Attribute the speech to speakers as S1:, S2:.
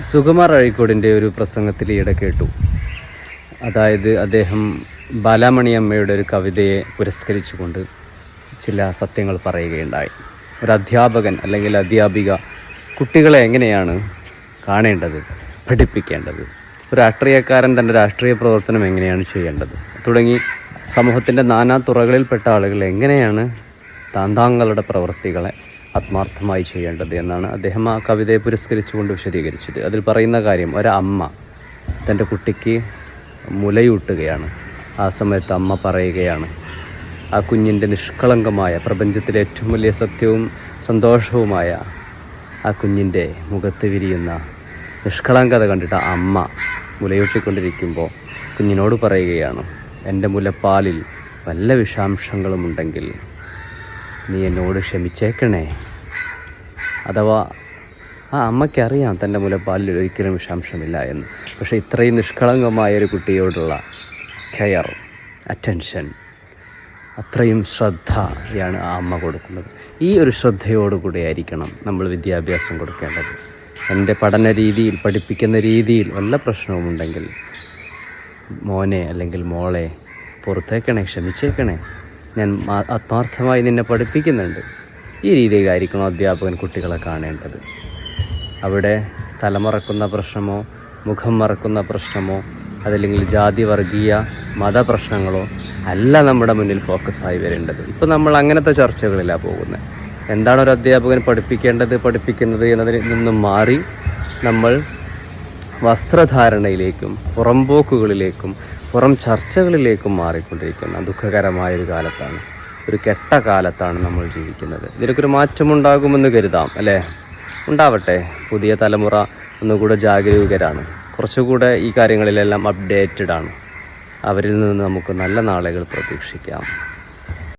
S1: സുകുമാർ അഴീക്കോടിന്റെ ഒരു പ്രസംഗത്തിൽ ഈയിടെ കേട്ടു. അതായത് അദ്ദേഹം ബാലാമണിയമ്മയുടെ ഒരു കവിതയെ പുരസ്കരിച്ചുകൊണ്ട് ചില സത്യങ്ങൾ പറയുകയുണ്ടായി. ഒരു അധ്യാപകൻ അല്ലെങ്കിൽ അധ്യാപിക കുട്ടികളെ എങ്ങനെയാണ് കാണേണ്ടത് പഠിപ്പിക്കേണ്ടത് ഒരു രാഷ്ട്രീയക്കാരൻ തന്റെ രാഷ്ട്രീയ പ്രവർത്തനം എങ്ങനെയാണ് ചെയ്യേണ്ടത് തുടങ്ങി സമൂഹത്തിന്റെ നാനാ തുറകളിൽപ്പെട്ട ആളുകൾ എങ്ങനെയാണ് താന്താങ്ങളുടെ പ്രവൃത്തികളെ ആത്മാർത്ഥമായി ചെയ്യേണ്ടത് എന്നാണ് അദ്ദേഹം ആ കവിതയെ പുരസ്കരിച്ചുകൊണ്ട് വിശദീകരിച്ചത്. അതിൽ പറയുന്ന കാര്യം ഒരമ്മ തന്റെ കുട്ടിക്ക് മുലയൂട്ടുകയാണ്. ആ സമയത്ത് അമ്മ പറയുകയാണ് ആ കുഞ്ഞിന്റെ നിഷ്കളങ്കമായ പ്രപഞ്ചത്തിലെ ഏറ്റവും വലിയ സത്യവും സന്തോഷവുമായ ആ കുഞ്ഞിന്റെ മുഖത്ത് വിരിയുന്ന നിഷ്കളങ്കത കണ്ടിട്ട് അമ്മ മുലയൂട്ടിക്കൊണ്ടിരിക്കുമ്പോൾ കുഞ്ഞിനോട് പറയുകയാണ് എന്റെ മുലപ്പാലിൽ വല്ല വിഷാംശങ്ങളുമുണ്ടെങ്കിൽ നീ എന്നോട് ക്ഷമിച്ചേക്കണേ. അഥവാ ആ അമ്മയ്ക്കറിയാം തന്റെ മുലപ്പാലിൽ ഒരിക്കലും വിഷാംശമില്ല എന്ന്. പക്ഷേ ഇത്രയും നിഷ്കളങ്കമായ ഒരു കുട്ടിയോടുള്ള കെയർ അറ്റൻഷൻ അത്രയും ശ്രദ്ധയാണ് ആ അമ്മ കൊടുക്കുന്നത്. ഈ ഒരു ശ്രദ്ധയോടുകൂടി ആയിരിക്കണം നമ്മൾ വിദ്യാഭ്യാസം കൊടുക്കേണ്ടത്. എന്റെ പഠന രീതിയിൽ പഠിപ്പിക്കുന്ന രീതിയിൽ വല്ല പ്രശ്നവുമുണ്ടെങ്കിൽ മോനെ അല്ലെങ്കിൽ മോളെ പുറത്തേക്കണേ ക്ഷമിച്ചേക്കണേ. ഞാൻ ആത്മാർത്ഥമായി നിന്നെ പഠിപ്പിക്കുന്നുണ്ട്. ഈ രീതിയിലായിരിക്കണം അധ്യാപകൻ കുട്ടികളെ കാണേണ്ടത്. അവിടെ തലമറക്കുന്ന പ്രശ്നമോ മുഖം മറക്കുന്ന പ്രശ്നമോ അതല്ലെങ്കിൽ ജാതി വർഗീയ മതപ്രശ്നങ്ങളോ അല്ല നമ്മുടെ മുന്നിൽ ഫോക്കസായി വരേണ്ടത്. ഇപ്പോൾ നമ്മൾ അങ്ങനത്തെ ചർച്ചകളിലാണ് പോകുന്നത് എന്താണ് ഒരു അധ്യാപകൻ പഠിപ്പിക്കേണ്ടത് പഠിപ്പിക്കുന്നത് എന്നതിൽ നിന്നും മാറി നമ്മൾ വസ്ത്രധാരണയിലേക്കും പുറംപോക്കുകളിലേക്കും പുറം ചർച്ചകളിലേക്കും മാറിക്കൊണ്ടിരിക്കുന്ന ദുഃഖകരമായൊരു കാലത്താണ്. ഒരു കെട്ട കാലത്താണ് നമ്മൾ ജീവിക്കുന്നത്. ഇതിനൊക്കെ ഒരു മാറ്റമുണ്ടാകുമെന്ന് കരുതാം അല്ലേ? ഉണ്ടാവട്ടെ പുതിയ തലമുറ ഒന്നുകൂടെ ജാഗരൂകരാണ്. കുറച്ചുകൂടെ ഈ കാര്യങ്ങളിലെല്ലാം അപ്ഡേറ്റഡ് ആണ്. അവരിൽ നിന്ന് നമുക്ക് നല്ല നാളുകൾ പ്രതീക്ഷിക്കാം.